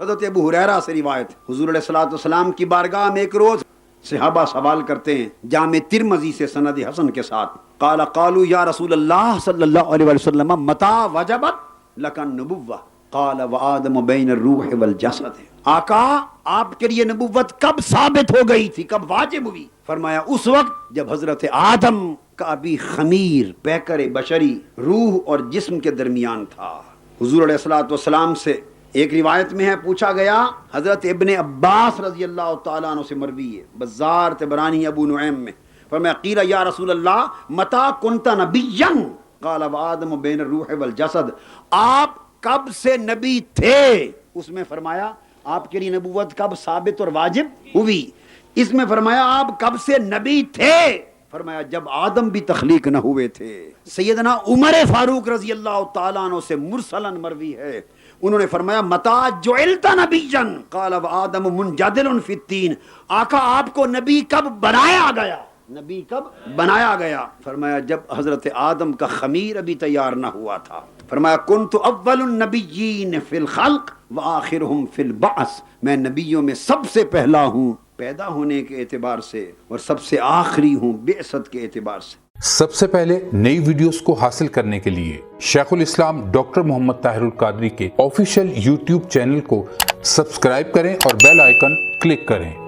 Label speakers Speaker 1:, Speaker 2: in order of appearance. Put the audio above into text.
Speaker 1: हज़रत अबू हुरैरा से रिवायत, हुजूर सलाम की बारगाह में एक रोज सहाबा सवाल करते हैं, जाम तिरमजी से सनद हसन के साथ। काला, कालू, या रसूल अल्लाह सल्लल्लाहु अलैहि वसल्लम, मता वजबत लकन नबुव्वा। काल, व आदम बैन रूह वल जसद। आका, आपके लिए नबुव्वत कब साबित हो गई थी, कब वाजिब हुई? फरमाया, उस वक्त जब हज़रत आदम का भी खमीर, पैकर, बशरी, रूह और जिस्म के दरमियान था। हुजूर सलाम से एक रिवायत में है, पूछा गया, हज़रत इब्ने अब्बास रज़ी अल्लाह तआला से मरवी है, बजार तबरानी अबू नुएम में। पर मैं कीला या रसूल अल्लाह मता कुंता नबीयन, काल आदम बेन रूह वल जसद। आप कब से नबी थे? उसमें फरमाया, आपके लिए नबूवत कब साबित और वाजिब हुई? इसमें फरमाया, आप कब से नबी थे? फरमाया, जब आदम भी तखलीक न हुए थे। सैयदना उमर फारूक रज़ी अल्लाह तआला से मुरसलन मरवी है। उन्होंने फरमाया, मता जोलता नबीजन काल अब आदम मुनजदिल फित्तीन आका, आपको नबी कब बनाया गया? नबी कब बनाया गया? फरमाया, जब हज़रत आदम का खमीर अभी तैयार ना हुआ था। फरमाया कुन तो अव्वल नबीन फिल खल्क व आखिर हम फिल बास मैं नबियों में सबसे पहला हूँ, पैदा होने के एतबार से, और सबसे आखिरी हूँ बेसत के एतबार से।
Speaker 2: सबसे पहले नई वीडियोस को हासिल करने के लिए शेखुल इस्लाम, डॉक्टर मोहम्मद ताहिरुल कादरी के ऑफिशियल यूट्यूब चैनल को सब्सक्राइब करें और बेल आइकन क्लिक करें।